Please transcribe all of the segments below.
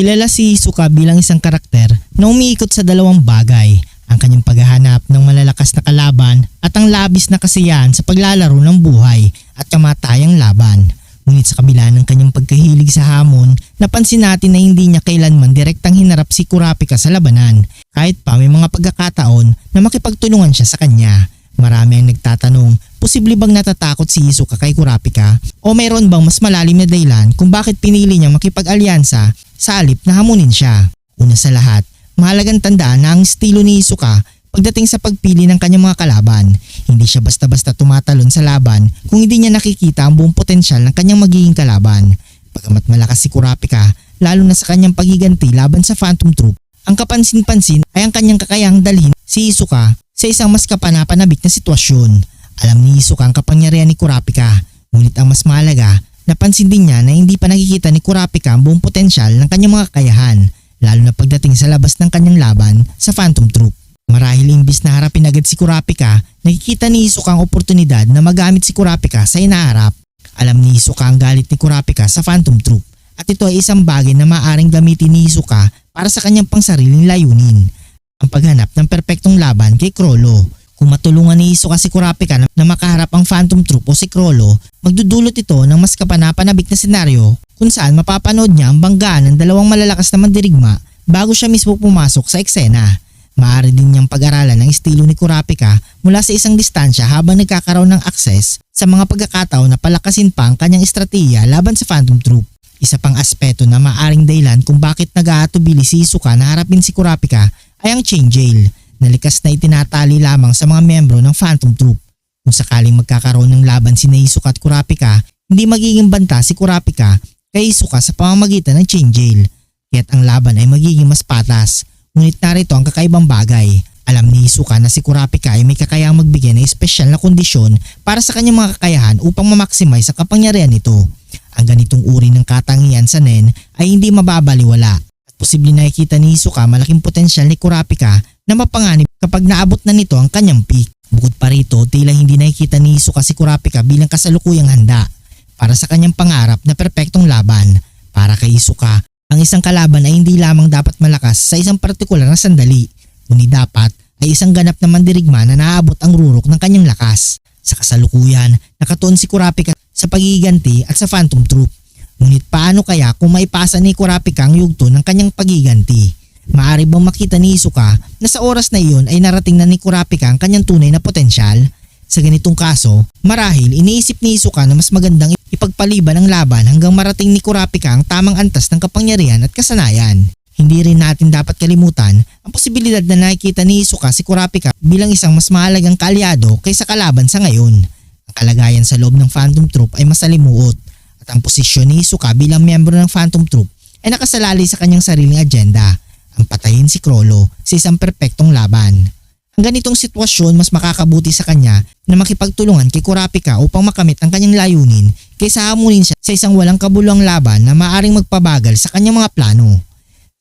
Kilala si Hisoka bilang isang karakter na umiikot sa dalawang bagay, ang kanyang paghahanap ng malalakas na kalaban at ang labis na kasiyahan sa paglalaro ng buhay at kamatayang laban. Ngunit sa kabila ng kanyang pagkahilig sa hamon, napansin natin na hindi niya kailanman direktang hinarap si Kurapika sa labanan, kahit pa may mga pagkakataon na makipagtulungan siya sa kanya. Marami ang nagtatanong, posible bang natatakot si Hisoka kay Kurapika o mayroon bang mas malalim na dahilan kung bakit pinili niyang makipag-alyansa sa halip na hamunin siya. Una sa lahat, mahalagang tandaan na ang estilo ni Hisoka pagdating sa pagpili ng kanyang mga kalaban. Hindi siya basta-basta tumatalon sa laban kung hindi niya nakikita ang buong potensyal ng kanyang magiging kalaban. Pagamat malakas si Kurapika, lalo na sa kanyang pagiganti laban sa Phantom Troop, ang kapansin-pansin ay ang kanyang kakayang dalhin si Hisoka sa isang mas kapanapanabik na sitwasyon. Alam ni Hisoka ang kapangyarihan ni Kurapika, ngunit ang mas mahalaga, napansin din niya na hindi pa nakikita ni Kurapika ang buong potensyal ng kanyang mga kakayahan, lalo na pagdating sa labas ng kanyang laban sa Phantom Troop. Marahil imbis na harapin agad si Kurapika, nakikita ni Hisoka ang oportunidad na magamit si Kurapika sa inaharap. Alam ni Hisoka ang galit ni Kurapika sa Phantom Troop at ito ay isang bagay na maaring gamitin ni Hisoka para sa kanyang pangsariling layunin. Ang paghanap ng perpektong laban kay Krollo. Kung matulungan ni Hisoka si Kurapika na, makaharap ang Phantom Troop o si Krollo, magdudulot ito ng mas kapanapanabik na senaryo kung saan mapapanood niya ang banggaan ng dalawang malalakas na mandirigma bago siya mismo pumasok sa eksena. Maaari din niyang pag-aralan ang estilo ni Kurapika mula sa isang distansya habang nagkakaroon ng akses sa mga pagkakataon na palakasin pa ang kanyang estratehiya laban sa Phantom Troop. Isa pang aspeto na maaring dahilan kung bakit nag-aatubili si Isuka na harapin si Kurapika ay ang chain jail na likas na itinatali lamang sa mga membro ng Phantom Troop. Kung sakaling magkakaroon ng laban si Isuka at Kurapika, hindi magiging banta si Kurapika kay Isuka sa pamamagitan ng chain jail. Kaya't ang laban ay magiging mas patas Ngunit narito ang kakaibang bagay. Alam ni Isuka na si Kurapika ay may kakayang magbigay ng espesyal na kondisyon para sa kanyang mga kakayahan upang ma-maximize ang kapangyarihan nito. Ang ganitong uri ng katangian sa Nen ay hindi mababaliwala at posibleng nakikita ni Isuka malaking potensyal ni Kurapika na mapanganib kapag naabot na nito ang kanyang peak. Bukod pa rito, tila hindi nakikita ni Isuka si Kurapika bilang kasalukuyang handa para sa kanyang pangarap na perpektong laban. Para kay Isuka, ang isang kalaban ay hindi lamang dapat malakas sa isang partikular na sandali, kundi dapat ay isang ganap na mandirigma na naaabot ang rurok ng kanyang lakas. Sa kasalukuyan, nakatuon si Kurapika sa pagiganti at sa Phantom Troop. Ngunit paano kaya kung maipasa ni Kurapika ang yugto ng kanyang pagiganti? Maari bang makita ni Isuka na sa oras na iyon ay narating na ni Kurapika ang kanyang tunay na potensyal? Sa ganitong kaso, marahil iniisip ni Isuka na mas magandang ipagpaliban ang laban hanggang marating ni Kurapika ang tamang antas ng kapangyarihan at kasanayan. Hindi rin natin dapat kalimutan ang posibilidad na nakikita ni Isuka si Kurapika bilang isang mas mahalagang kaalyado kaysa kalaban sa ngayon. Ang kalagayan sa loob ng Phantom Troop ay masalimuot ang posisyon ni Isuka bilang miyembro ng Phantom Troop ay nakasalalay sa kanyang sariling agenda, ang patayin si Krollo sa isang perpektong laban. Ang ganitong sitwasyon mas makakabuti sa kanya na makipagtulungan kay Kurapika upang makamit ang kanyang layunin kaysa hamunin siya sa isang walang kabuluang laban na maaring magpabagal sa kanyang mga plano.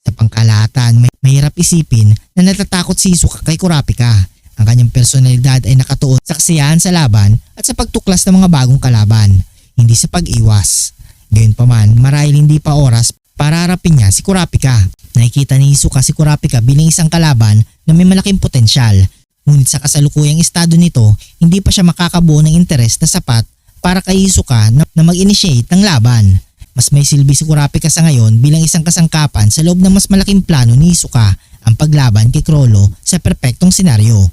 Sa pangkalahatan, may mahirap isipin na natatakot si Isuka kay Kurapika. Ang kanyang personalidad ay nakatuon sa kasiyahan sa laban at sa pagtuklas ng mga bagong kalaban, hindi sa pag-iwas. Gayunpaman, marahil hindi pa oras para harapin niya si Kurapika. Nakikita ni Isuka si Kurapika bilang isang kalaban na may malaking potensyal. Ngunit sa kasalukuyang estado nito, hindi pa siya makakabuo ng interes na sapat para kay Isuka na, mag-initiate ng laban. Mas may silbi si Kurapika sa ngayon bilang isang kasangkapan sa loob ng mas malaking plano ni Isuka ang paglaban kay Krollo sa perpektong senaryo.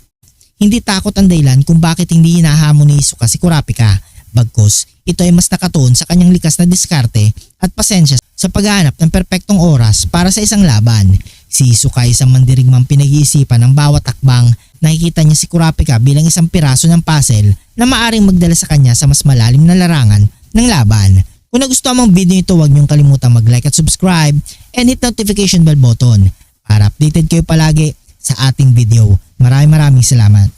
Hindi takot ang dahilan kung bakit hindi hinahamon ni Isuka si Kurapika. Bagkus, ito ay mas nakatuon sa kanyang likas na diskarte at pasensya sa paghahanap ng perpektong oras para sa isang laban. Si Isuka ay isang mandirigmang pinag-iisipan ng bawat akbang. Nakikita niya si Kurapika bilang isang piraso ng puzzle na maaring magdala sa kanya sa mas malalim na larangan ng laban. Kung nagustuhan mong video ito, huwag niyong kalimutang mag-like at subscribe and hit notification bell button para updated kayo palagi sa ating video. Maraming maraming salamat.